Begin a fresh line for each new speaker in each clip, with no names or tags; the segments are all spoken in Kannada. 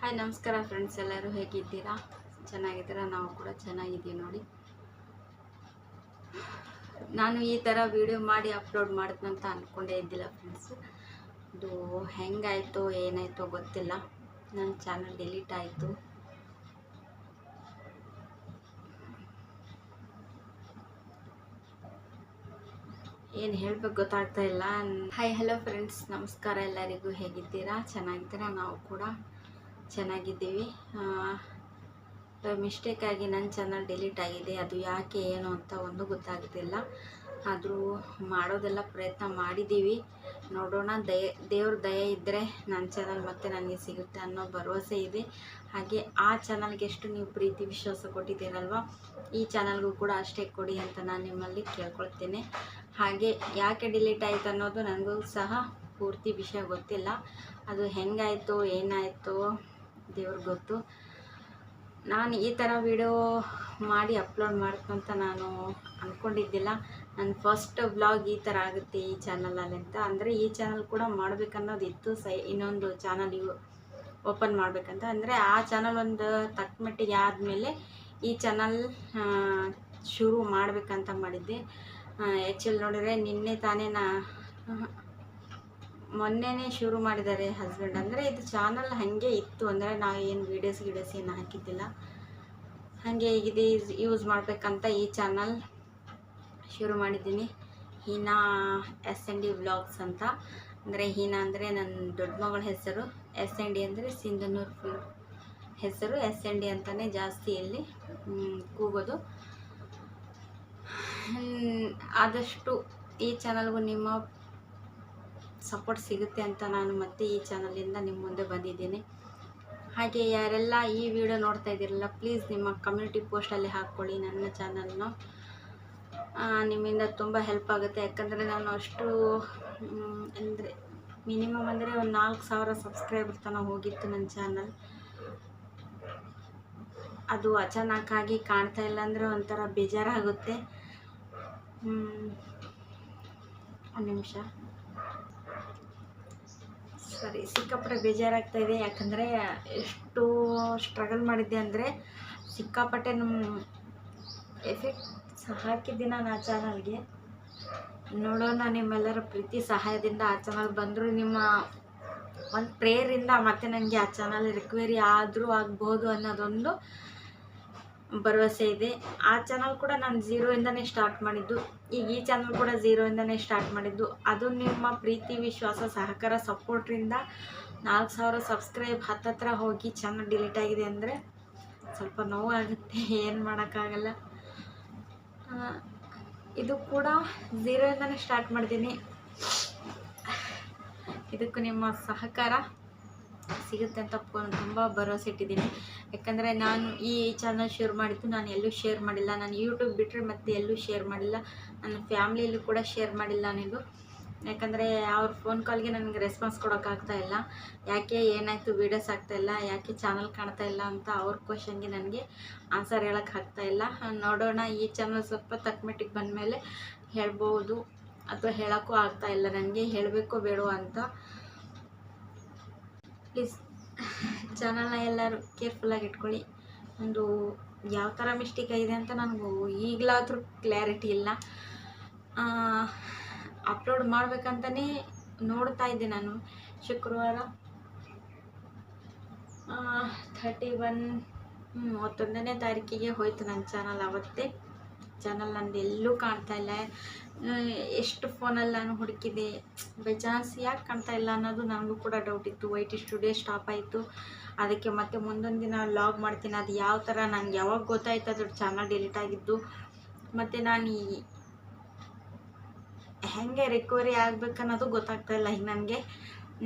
ಹಾಯ್, ನಮಸ್ಕಾರ ಫ್ರೆಂಡ್ಸ್ ಎಲ್ಲರೂ ಹೇಗಿದ್ದೀರಾ? ಚೆನ್ನಾಗಿದ್ದೀರಾ? ನಾವು ಕೂಡ ಚೆನ್ನಾಗಿದ್ದೀವಿ ನೋಡಿ. ನಾನು ಈ ಥರ ವಿಡಿಯೋ ಮಾಡಿ ಅಪ್ಲೋಡ್ ಮಾಡ್ತಂತ ಅಂದ್ಕೊಂಡೇ ಇದ್ದಿಲ್ಲ ಫ್ರೆಂಡ್ಸ್ ಅದು ಹೆಂಗಾಯಿತು, ಏನಾಯಿತೋ ಗೊತ್ತಿಲ್ಲ. ನನ್ನ ಚಾನಲ್ ಡಿಲೀಟ್ ಆಯಿತು. ಏನು ಹೇಳ್ಬೇಕು ಗೊತ್ತಾಗ್ತಾ ಇಲ್ಲ. ಹಾಯ್ ಹಲೋ ಫ್ರೆಂಡ್ಸ್ ನಮಸ್ಕಾರ ಎಲ್ಲರಿಗೂ ಹೇಗಿದ್ದೀರಾ? ಚೆನ್ನಾಗಿದ್ದೀರಾ? ನಾವು ಕೂಡ ಚೆನ್ನಾಗಿದ್ದೀವಿ. ಮಿಸ್ಟೇಕಾಗಿ ನನ್ನ ಚಾನಲ್ ಡಿಲೀಟ್ ಆಗಿದೆ. ಅದು ಯಾಕೆ, ಏನು ಅಂತ ಒಂದು ಗೊತ್ತಾಗ್ತಿಲ್ಲ. ಆದರೂ ಮಾಡೋದೆಲ್ಲ ಪ್ರಯತ್ನ ಮಾಡಿದ್ದೀವಿ. ನೋಡೋಣ. ದಯ, ದೇವ್ರ ದಯ ಇದ್ದರೆ ನನ್ನ ಚಾನಲ್ ಮತ್ತೆ ನನಗೆ ಸಿಗುತ್ತೆ ಅನ್ನೋ ಭರವಸೆ ಇದೆ. ಹಾಗೆ ಆ ಚಾನಲ್ಗೆ ಎಷ್ಟು ನೀವು ಪ್ರೀತಿ, ವಿಶ್ವಾಸ ಕೊಟ್ಟಿದ್ದೀರಲ್ವ, ಈ ಚಾನಲ್ಗೂ ಕೂಡ ಅಷ್ಟೇ ಕೊಡಿ ಅಂತ ನಾನು ನಿಮ್ಮಲ್ಲಿ ಕೇಳ್ಕೊಳ್ತೇನೆ. ಹಾಗೆ ಯಾಕೆ ಡಿಲೀಟ್ ಆಯಿತು ಅನ್ನೋದು ನನಗೂ ಸಹ ಪೂರ್ತಿ ವಿಷಯ ಗೊತ್ತಿಲ್ಲ. ಅದು ಹೆಂಗಾಯಿತು, ಏನಾಯಿತು ದೇವ್ರಿಗೆ ಗೊತ್ತು. ನಾನು ಈ ಥರ ವಿಡಿಯೋ ಮಾಡಿ ಅಪ್ಲೋಡ್ ಮಾಡ್ಕೊಂತ ನಾನು ಅಂದ್ಕೊಂಡಿದ್ದಿಲ್ಲ ನನ್ನ ಫಸ್ಟ್ ಬ್ಲಾಗ್ ಈ ಥರ ಆಗುತ್ತೆ ಈ ಚಾನಲಲ್ಲಿ ಅಂತ. ಅಂದರೆ ಈ ಚಾನಲ್ ಕೂಡ ಮಾಡಬೇಕನ್ನೋದು ಇತ್ತು. ಸೈ, ಇನ್ನೊಂದು ಚಾನಲ್ ಓಪನ್ ಮಾಡಬೇಕಂತ. ಅಂದರೆ ಆ ಚಾನಲ್ ಒಂದು ತಕ್ಕ ಮಟ್ಟಿಗೆ ಆದಮೇಲೆ ಈ ಚಾನಲ್ ಶುರು ಮಾಡಬೇಕಂತ ಮಾಡಿದ್ದೆ. ಆ್ಯಕ್ಚುಲಿ ನೋಡಿದರೆ ನಿನ್ನೆ ತಾನೇ ನಾ ಮೊನ್ನೆನೇ ಶುರು ಮಾಡಿದ್ದಾರೆ ಹಸ್ಬೆಂಡ್ ಅಂದರೆ ಇದು ಚಾನಲ್ ಹಾಗೆ ಇತ್ತು. ಅಂದರೆ ನಾವು ಏನು ವೀಡಿಯೋಸ್ ಗಿಡಿಯೋಸ್ ಏನು ಹಾಕಿದ್ದಿಲ್ಲ. ಹಾಗೆ ಇದು ಯೂಸ್ ಮಾಡಬೇಕಂತ ಈ ಚಾನಲ್ ಶುರು ಮಾಡಿದ್ದೀನಿ. Heena S N D vlogs ಅಂತ. ಅಂದರೆ ಹೀನಾ ಅಂದರೆ ನನ್ನ ದೊಡ್ಡ ಮಗಳ ಹೆಸರು. ಎಸ್ ಎನ್ ಡಿ ಅಂದರೆ ಸಿಂಧನೂರ್ ಫುಲ್ ಹೆಸರು. ಎಸ್ ಎನ್ ಡಿ ಅಂತಲೇ ಜಾಸ್ತಿ ಇಲ್ಲಿ ಕೂಗೋದು. ಆದಷ್ಟು ಈ ಚಾನಲ್ಗೂ ನಿಮ್ಮ ಸಪೋರ್ಟ್ ಸಿಗುತ್ತೆ ಅಂತ ನಾನು ಮತ್ತೆ ಈ ಚಾನಲಿಂದ ನಿಮ್ಮ ಮುಂದೆ ಬಂದಿದ್ದೀನಿ. ಹಾಗೆ ಯಾರೆಲ್ಲ ಈ ವಿಡಿಯೋ ನೋಡ್ತಾ ಇದ್ದೀರಲ್ಲ ಪ್ಲೀಸ್ ನಿಮ್ಮ ಕಮ್ಯುನಿಟಿ ಪೋಸ್ಟಲ್ಲಿ ಹಾಕ್ಕೊಳ್ಳಿ, ನನ್ನ ಚಾನಲ್ನು. ನಿಮ್ಮಿಂದ ತುಂಬ ಹೆಲ್ಪ್ ಆಗುತ್ತೆ. ಯಾಕಂದರೆ ನಾನು ಅಷ್ಟು ಅಂದರೆ ಮಿನಿಮಮ್ ಅಂದರೆ ಒಂದು ನಾಲ್ಕು ಸಾವಿರ ಸಬ್ಸ್ಕ್ರೈಬರ್ ತನಕ ಹೋಗಿತ್ತು ನನ್ನ ಚಾನಲ್. ಅದು ಅಚಾನಕ್ಕಾಗಿ ಕಾಣ್ತಾ ಇಲ್ಲ ಅಂದರೆ ಒಂಥರ ಬೇಜಾರಾಗುತ್ತೆ. ಒಂದು ನಿಮಿಷ. ಸರಿ, ಸಿಕ್ಕಾಪಟ್ಟೆ ಬೇಜಾರಾಗ್ತಾ ಇದೆ. ಯಾಕಂದರೆ ಎಷ್ಟು ಸ್ಟ್ರಗಲ್ ಮಾಡಿದ್ದೆ ಅಂದರೆ ಸಿಕ್ಕಾಪಟ್ಟೆ ನಮ್ಮ ಎಫೆಕ್ಟ್ಸ್ ಹಾಕಿದ್ದೆ ನಾನು ಆ ಚಾನಲ್ಗೆ ನೋಡೋಣ, ನಿಮ್ಮೆಲ್ಲರ ಪ್ರೀತಿ ಸಹಾಯದಿಂದ ಆ ಚಾನಲ್ ಬಂದರೂ. ನಿಮ್ಮ ಒಂದು ಪ್ರೇಯರಿಂದ ಮತ್ತೆ ನನಗೆ ಆ ಚಾನಲ್ ರಿಕ್ವೇರಿ ಆದರೂ ಆಗ್ಬೋದು ಅನ್ನೋದೊಂದು ಭರವಸೆ ಇದೆ. ಆ ಚಾನಲ್ ಕೂಡ ನಾನು ಝೀರೋಯಿಂದನೇ ಸ್ಟಾರ್ಟ್ ಮಾಡಿದ್ದು. ಈಗ ಈ ಚಾನಲ್ ಕೂಡ ಝೀರೋಯಿಂದನೇ ಸ್ಟಾರ್ಟ್ ಮಾಡಿದ್ದು. ಅದು ನಿಮ್ಮ ಪ್ರೀತಿ, ವಿಶ್ವಾಸ, ಸಹಕಾರ ಸಪೋರ್ಟ್ರಿಂದ ನಾಲ್ಕು ಸಾವಿರ ಸಬ್ಸ್ಕ್ರೈಬ್ ಹತ್ತತ್ರ ಹೋಗಿ ಚಾನಲ್ ಡಿಲೀಟ್ ಆಗಿದೆ ಅಂದರೆ ಸ್ವಲ್ಪ ನೋವಾಗುತ್ತೆ. ಏನು ಮಾಡೋಕ್ಕಾಗಲ್ಲ. ಇದು ಕೂಡ ಝೀರೋಯಿಂದನೇ ಸ್ಟಾರ್ಟ್ ಮಾಡಿದ್ದೀನಿ. ಇದಕ್ಕೂ ನಿಮ್ಮ ಸಹಕಾರ ಸಿಗುತ್ತೆ ಅಂತ ತುಂಬ ಭರವಸೆ ಇಟ್ಟಿದ್ದೀನಿ. ಯಾಕಂದರೆ ನಾನು ಈ ಚಾನಲ್ ಶೇರ್ ಮಾಡಿದ್ದು ನಾನು ಎಲ್ಲೂ ಶೇರ್ ಮಾಡಿಲ್ಲ. ನಾನು ಯೂಟ್ಯೂಬ್ ಬಿಟ್ಟರೆ ಮತ್ತೆ ಎಲ್ಲೂ ಶೇರ್ ಮಾಡಿಲ್ಲ. ನನ್ನ ಫ್ಯಾಮ್ಲಿಯಲ್ಲೂ ಕೂಡ ಶೇರ್ ಮಾಡಿಲ್ಲ ನಾನಿದು ಯಾಕಂದರೆ ಅವ್ರ ಫೋನ್ ಕಾಲ್ಗೆ ನನಗೆ ರೆಸ್ಪಾನ್ಸ್ ಕೊಡೋಕ್ಕಾಗ್ತಾ ಇಲ್ಲ. ಯಾಕೆ ಏನಾಯಿತು ವೀಡಿಯೋಸ್ ಆಗ್ತಾ ಇಲ್ಲ, ಯಾಕೆ ಚಾನಲ್ ಕಾಣ್ತಾ ಇಲ್ಲ ಅಂತ ಅವ್ರ ಕ್ವಶನ್ಗೆ ನನಗೆ ಆನ್ಸರ್ ಹೇಳೋಕ್ಕೆ ಆಗ್ತಾ ಇಲ್ಲ. ನೋಡೋಣ, ಈ ಚಾನಲ್ ಸ್ವಲ್ಪ ತಕ್ಕಮಟ್ಟಿಗೆ ಬಂದಮೇಲೆ ಹೇಳ್ಬೋದು. ಅಥವಾ ಹೇಳೋಕ್ಕೂ ಆಗ್ತಾ ಇಲ್ಲ. ನನಗೆ ಹೇಳಬೇಕೋ ಬೇಡೋ ಅಂತ. ಪ್ಲೀಸ್ ಚಾನಲ್ನ ಎಲ್ಲರೂ ಕೇರ್ಫುಲ್ಲಾಗಿ ಇಟ್ಕೊಳ್ಳಿ. ಒಂದು ಯಾವ ಥರ ಮಿಸ್ಟೇಕ್ ಆಗಿದೆ ಅಂತ ನನಗೂ ಈಗಲಾದರೂ ಕ್ಲಾರಿಟಿ ಇಲ್ಲ. ಅಪ್ಲೋಡ್ ಮಾಡಬೇಕಂತಲೇ ನೋಡ್ತಾ ಇದ್ದೆ ನಾನು ಶುಕ್ರವಾರ. ಥರ್ಟಿ ಒನ್ ಮೂವತ್ತೊಂದನೇ ತಾರೀಕಿಗೆ ಹೋಯಿತು ನನ್ನ ಚಾನಲ್ ಅವತ್ತೇ. ಚಾನಲ್ ನಂದು ಎಲ್ಲೂ ಕಾಣ್ತಾ ಇಲ್ಲ. ಎಷ್ಟು ಫೋನಲ್ಲಿ ನಾನು ಹುಡುಕಿದೆ. ಬೈ ಚಾನ್ಸ್ ಯಾಕೆ ಕಾಣ್ತಾ ಇಲ್ಲ ಅನ್ನೋದು ನನಗೂ ಕೂಡ ಡೌಟ್ ಇತ್ತು. ವೈಟ್ ಸ್ಟುಡಿಯೋ ಸ್ಟಾಪ್ ಆಯಿತು. ಅದಕ್ಕೆ ಮತ್ತೆ ಮುಂದೊಂದು ದಿನ ಲಾಗ್ ಮಾಡ್ತೀನಿ. ಅದು ಯಾವ ಥರ ನನಗೆ ಯಾವಾಗ ಗೊತ್ತಾಯ್ತು ಅದ್ರ ಚಾನಲ್ ಡಿಲೀಟ್ ಆಗಿದ್ದು. ಮತ್ತು ನಾನು ಈ ಹೆಂಗೆ ರಿಕವರಿ ಆಗಬೇಕನ್ನೋದು ಗೊತ್ತಾಗ್ತಾ ಇಲ್ಲ ಈಗ ನನಗೆ.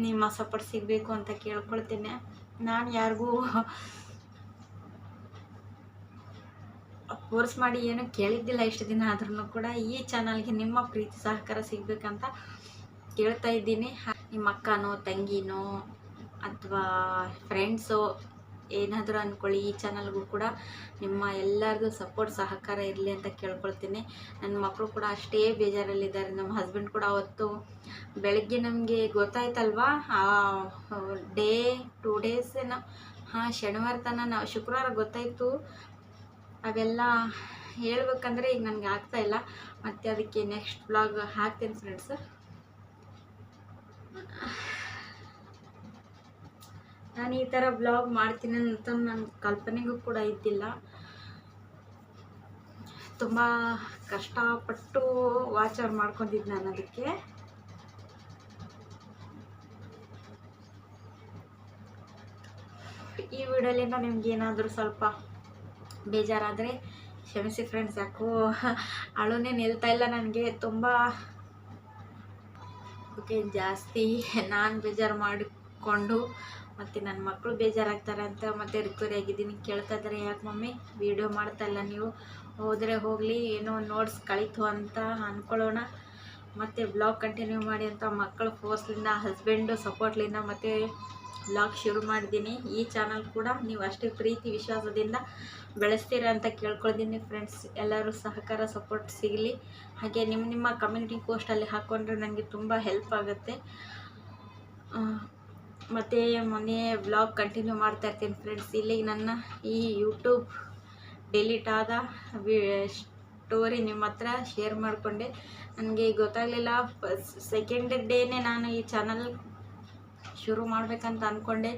ನಿಮ್ಮ ಸಪೋರ್ಟ್ ಸಿಗಬೇಕು ಅಂತ ಕೇಳ್ಕೊಳ್ತೇನೆ. ನಾನು ಯಾರಿಗೂ ಫೋರ್ಸ್ ಮಾಡಿ ಏನು ಕೇಳಿದ್ದಿಲ್ಲ ಇಷ್ಟು ದಿನ ಆದ್ರೂ ಕೂಡ ಈ ಚಾನಲ್ಗೆ ನಿಮ್ಮ ಪ್ರೀತಿ ಸಹಕಾರ ಸಿಗಬೇಕಂತ ಕೇಳ್ತಾ ಇದ್ದೀನಿ. ನಿಮ್ಮ ಅಕ್ಕನೋ, ತಂಗಿನೋ ಅಥವಾ ಫ್ರೆಂಡ್ಸೋ ಏನಾದರೂ ಅಂದ್ಕೊಳ್ಳಿ ಈ ಚಾನಲ್ಗೂ ಕೂಡ ನಿಮ್ಮ ಎಲ್ಲರದು ಸಪೋರ್ಟ್ ಸಹಕಾರ ಇರಲಿ ಅಂತ ಕೇಳ್ಕೊಳ್ತೀನಿ. ನನ್ನ ಮಕ್ಕಳು ಕೂಡ ಅಷ್ಟೇ ಬೇಜಾರಲ್ಲಿದ್ದಾರೆ. ನಮ್ಮ ಹಸ್ಬೆಂಡ್ ಕೂಡ ಅವತ್ತು ಬೆಳಗ್ಗೆ ನಮಗೆ ಗೊತ್ತಾಯ್ತಲ್ವಾ? ಡೇ ಟೂ ಡೇಸ್ ಏನೋ, ಹಾಂ, ಶನಿವಾರ ತನಕ ನಾವು ಶುಕ್ರವಾರ ಗೊತ್ತಾಯಿತು. ಅವೆಲ್ಲ ಹೇಳ್ಬೇಕಂದ್ರೆ ಈಗ ನನಗೆ ಆಗ್ತಾ ಇಲ್ಲ. ಮತ್ತು ಅದಕ್ಕೆ ನೆಕ್ಸ್ಟ್ ಬ್ಲಾಗ್ ಹಾಕ್ತೀನಿ ಫ್ರೆಂಡ್ಸ್ ನಾನು ಈ ಥರ ಬ್ಲಾಗ್ ಮಾಡ್ತೀನಿ ಅಂತ ನನ್ನ ಕಲ್ಪನೆಗೂ ಕೂಡ ಇದ್ದಿಲ್ಲ. ತುಂಬ ಕಷ್ಟಪಟ್ಟು ವಾಚ್ ಅವ್ರು ಮಾಡ್ಕೊಂಡಿದ್ದು ನಾನು ಅದಕ್ಕೆ. ಈ ವಿಡಿಯೋಲಿಂದ ನಿಮ್ಗೆ ಏನಾದರೂ ಸ್ವಲ್ಪ ಬೇಜಾರಾದರೆ ಕ್ಷಮಿಸಿ ಫ್ರೆಂಡ್ಸ್ ಯಾಕೋ ಅಳುನೇ ನಿಲ್ತಾ ಇಲ್ಲ ನನಗೆ. ತುಂಬ ಓಕೆ ಜಾಸ್ತಿ ನಾನು ಬೇಜಾರು ಮಾಡಿಕೊಂಡು ಮತ್ತು ನನ್ನ ಮಕ್ಕಳು ಬೇಜಾರಾಗ್ತಾರೆ ಅಂತ ಮತ್ತೆ ರಿಕ್ವರಿ ಆಗಿದ್ದೀನಿ. ಕೇಳ್ತಾ ಇದ್ದಾರೆ ಯಾಕೆ ಮಮ್ಮಿ? ವಿಡಿಯೋ ಮಾಡ್ತಾ ಇಲ್ಲ ನೀವು. ಹೋದರೆ ಹೋಗಲಿ, ಏನೋ ನೋಟ್ಸ್ ಕಳೀತು ಅಂತ ಅಂದ್ಕೊಳ್ಳೋಣ ಮತ್ತು ಬ್ಲಾಗ್ ಕಂಟಿನ್ಯೂ ಮಾಡಿ ಅಂತ ಮಕ್ಕಳ ಫೋರ್ಸ್ಲಿಂದ ಹಸ್ಬೆಂಡು ಸಪೋರ್ಟ್ಲಿಂದ ಮತ್ತು ಬ್ಲಾಗ್ ಶುರು ಮಾಡಿದ್ದೀನಿ. ಈ ಚಾನಲ್ ಕೂಡ ನೀವು ಅಷ್ಟೇ ಪ್ರೀತಿ ವಿಶ್ವಾಸದಿಂದ ಬೆಳೆಸ್ತೀರ ಅಂತ ಕೇಳ್ಕೊಳ್ತೀನಿ ಫ್ರೆಂಡ್ಸ್ ಎಲ್ಲರೂ ಸಹಕಾರ ಸಪೋರ್ಟ್ ಸಿಗಲಿ. ಹಾಗೆ ನಿಮ್ಮ ನಿಮ್ಮ ಕಮ್ಯುನಿಟಿ ಪೋಸ್ಟಲ್ಲಿ ಹಾಕ್ಕೊಂಡ್ರೆ ನನಗೆ ತುಂಬ ಹೆಲ್ಪ್ ಆಗುತ್ತೆ. ಮತ್ತು ಮೊನ್ನೆ ಬ್ಲಾಗ್ ಕಂಟಿನ್ಯೂ ಮಾಡ್ತಾ ಇರ್ತೀನಿ ಫ್ರೆಂಡ್ಸ್ ಇಲ್ಲಿಗೆ ನನ್ನ ಈ ಯೂಟ್ಯೂಬ್ ಡಿಲೀಟ್ ಆದ ಸ್ಟೋರಿ ನಿಮ್ಮ ಹತ್ರ ಶೇರ್ ಮಾಡಿಕೊಂಡೆ. ನನಗೆ ಗೊತ್ತಾಗಲಿಲ್ಲ ಸೆಕೆಂಡ್ ಡೇನೇ ನಾನು ಈ ಚಾನಲ್ ಶುರು ಮಾಡಬೇಕಂತ ಅಂದ್ಕೊಂಡೆ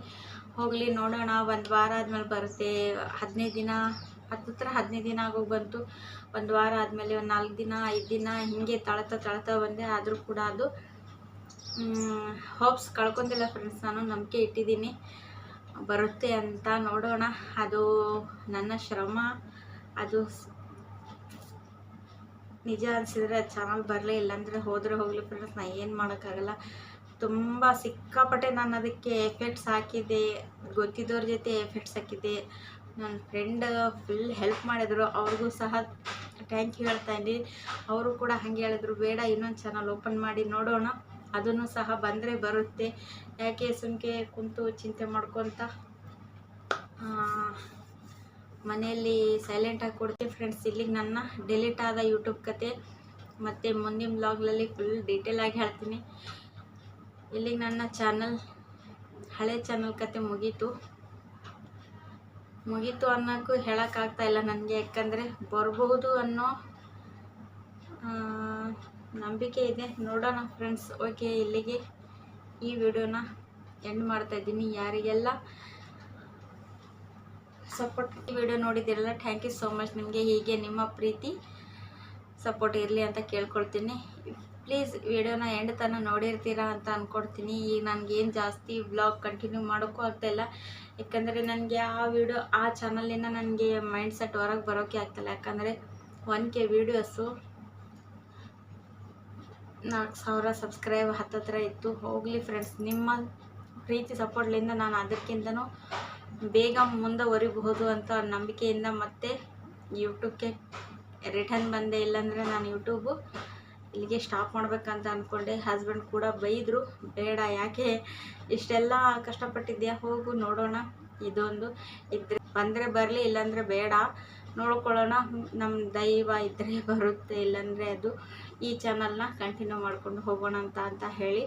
ಹೋಗಲಿ ನೋಡೋಣ, ಒಂದು ವಾರ ಆದಮೇಲೆ ಬರುತ್ತೆ. ಹದಿನೈದು ದಿನ, ಹತ್ತತ್ರ ಹದಿನೈದು ದಿನ ಆಗೋಗಿ ಬಂತು. ಒಂದು ವಾರ ಆದಮೇಲೆ ಒಂದು ನಾಲ್ಕು ದಿನ, ಐದು ದಿನ ಹೀಗೆ ತಳ್ತಾ ತಳ್ತಾ ಬಂದೆ. ಆದರೂ ಕೂಡ ಅದು ಹೋಪ್ಸ್ ಕಳ್ಕೊಂಡಿಲ್ಲ ಫ್ರೆಂಡ್ಸ್ ನಾನು ನಂಬಿಕೆ ಇಟ್ಟಿದ್ದೀನಿ. ಬರುತ್ತೆ ಅಂತ ನೋಡೋಣ. ಅದು ನನ್ನ ಶ್ರಮ. ಅದು ನಿಜ ಅನಿಸಿದ್ರೆ ಚಾನಲ್ ಬರಲೇ ಇಲ್ಲಾಂದರೆ ಹೋದರೆ ಹೋಗಲಿ ಫ್ರೆಂಡ್ಸ್ ನಾ ಏನು ಮಾಡೋಕ್ಕಾಗಲ್ಲ. ತುಂಬ ಸಿಕ್ಕಾಪಟ್ಟೆ ನಾನು ಅದಕ್ಕೆ ಎಫೆಕ್ಟ್ಸ್ ಹಾಕಿದ್ದೆ. ಗೊತ್ತಿದ್ದವ್ರ ಜೊತೆ ಎಫೆಕ್ಟ್ಸ್ ಹಾಕಿದ್ದೆ. ನನ್ನ ಫ್ರೆಂಡ್ ಫುಲ್ ಹೆಲ್ಪ್ ಮಾಡಿದರು. ಅವ್ರಿಗೂ ಸಹ ಥ್ಯಾಂಕ್ ಯು ಹೇಳ್ತಾ ಇದ್ದೀನಿ. ಅವರು ಕೂಡ ಹಾಗೆ ಹೇಳಿದ್ರು, ಬೇಡ, ಇನ್ನೊಂದು ಚಾನಲ್ ಓಪನ್ ಮಾಡಿ ನೋಡೋಣ. ಅದನ್ನು ಸಹ ಬಂದರೆ ಬರುತ್ತೆ. ಯಾಕೆ ಸುಮ್ಕೆ ಕುಂತು ಚಿಂತೆ ಮಾಡ್ಕೊತ ಮನೆಯಲ್ಲಿ ಸೈಲೆಂಟಾಗಿ ಕೊಡ್ತೀನಿ ಫ್ರೆಂಡ್ಸ್ ಇಲ್ಲಿಗೆ ನನ್ನ ಡಿಲೀಟ್ ಆದ ಯೂಟ್ಯೂಬ್ ಕತೆ ಮತ್ತು ಮುಂದಿನ ಬ್ಲಾಗ್ನಲ್ಲಿ ಫುಲ್ ಡೀಟೇಲಾಗಿ ಹೇಳ್ತೀನಿ. ಇಲ್ಲಿಗೆ ನನ್ನ ಚಾನಲ್ ಹಳೆ ಚಾನಲ್ ಕತೆ ಮುಗೀತು. ಮುಗೀತು ಅನ್ನೋಕ್ಕೂ ಹೇಳೋಕ್ಕಾಗ್ತಾ ಇಲ್ಲ ನನಗೆ, ಯಾಕಂದರೆ ಬರಬಹುದು ಅನ್ನೋ ನಂಬಿಕೆ ಇದೆ. ನೋಡೋಣ ಫ್ರೆಂಡ್ಸ್ ಓಕೆ ಇಲ್ಲಿಗೆ ಈ ವಿಡಿಯೋನ ಎಂಡ್ ಮಾಡ್ತಾಯಿದ್ದೀನಿ ಯಾರಿಗೆಲ್ಲ ಸಪೋರ್ಟ್ ವಿಡಿಯೋ ನೋಡಿದ್ದೀರಲ್ಲ ಥ್ಯಾಂಕ್ ಯು ಸೋ ಮಚ್ ನಿಮಗೆ ಹೀಗೆ ನಿಮ್ಮ ಪ್ರೀತಿ ಸಪೋರ್ಟ್ ಇರಲಿ ಅಂತ ಕೇಳ್ಕೊಳ್ತೀನಿ. ಪ್ಲೀಸ್ ವಿಡಿಯೋನ ಎಂಡ್ ತನಕ ನೋಡಿರ್ತೀರಾ ಅಂತ ಅಂದ್ಕೊಡ್ತೀನಿ ಈಗ ನನಗೇನು ಜಾಸ್ತಿ ಬ್ಲಾಗ್ ಕಂಟಿನ್ಯೂ ಮಾಡೋಕ್ಕೂ ಆಗ್ತಾಯಿಲ್ಲ ಯಾಕಂದರೆ ನನಗೆ ಆ ವಿಡಿಯೋ ಆ ಚಾನಲಿಂದ ನನಗೆ ಮೈಂಡ್ ಸೆಟ್ ಹೊರಗೆ ಬರೋಕ್ಕೆ ಆಗ್ತಾಯಿಲ್ಲ ಯಾಕಂದರೆ ಒನ್ ಕೆ ವೀಡಿಯೋಸು ನಾಲ್ಕು ಸಾವಿರ ಸಬ್ಸ್ಕ್ರೈಬ್ ಹತ್ತತ್ರ ಇತ್ತು. ಹೋಗಲಿ ಫ್ರೆಂಡ್ಸ್ ನಿಮ್ಮ ಪ್ರೀತಿ ಸಪೋರ್ಟ್ಲಿಂದ ನಾನು ಅದಕ್ಕಿಂತನೂ ಬೇಗ ಮುಂದುವರಿಬಹುದು ಅಂತ ನಂಬಿಕೆಯಿಂದ ಮತ್ತೆ ಯೂಟ್ಯೂಬ್ಗೆ ರಿಟರ್ನ್ ಬಂದೆ ಇಲ್ಲಾಂದರೆ ನಾನು ಯೂಟ್ಯೂಬು ಇಲ್ಲಿಗೆ ಸ್ಟಾಪ್ ಮಾಡಬೇಕಂತ ಅಂದ್ಕೊಂಡೆ ಹಸ್ಬೆಂಡ್ ಕೂಡ ಬೈದರು, ಬೇಡ, ಯಾಕೆ ಇಷ್ಟೆಲ್ಲ ಕಷ್ಟಪಟ್ಟಿದ್ಯಾ? ಹೋಗು, ನೋಡೋಣ, ಇದೊಂದು. ಇದ್ರೆ ಬಂದರೆ ಬರಲಿ, ಇಲ್ಲಾಂದರೆ ಬೇಡ. ನೋಡ್ಕೊಳ್ಳೋಣ ನಮ್ಮ ದೈವ ಇದ್ದರೆ ಬರುತ್ತೆ, ಇಲ್ಲಾಂದರೆ ಅದು ಈ ಚಾನಲ್ನ ಕಂಟಿನ್ಯೂ ಮಾಡ್ಕೊಂಡು ಹೋಗೋಣ ಅಂತ ಅಂತ ಹೇಳಿ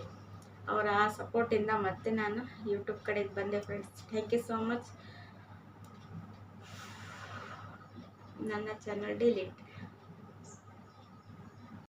ಅವರ ಸಪೋರ್ಟಿಂದ ಮತ್ತೆ ನಾನು ಯೂಟ್ಯೂಬ್ ಕಡೆಗೆ ಬಂದೆ friends thank you so much ನನ್ನ ಚಾನಲ್ ಡಿಲೀಟ್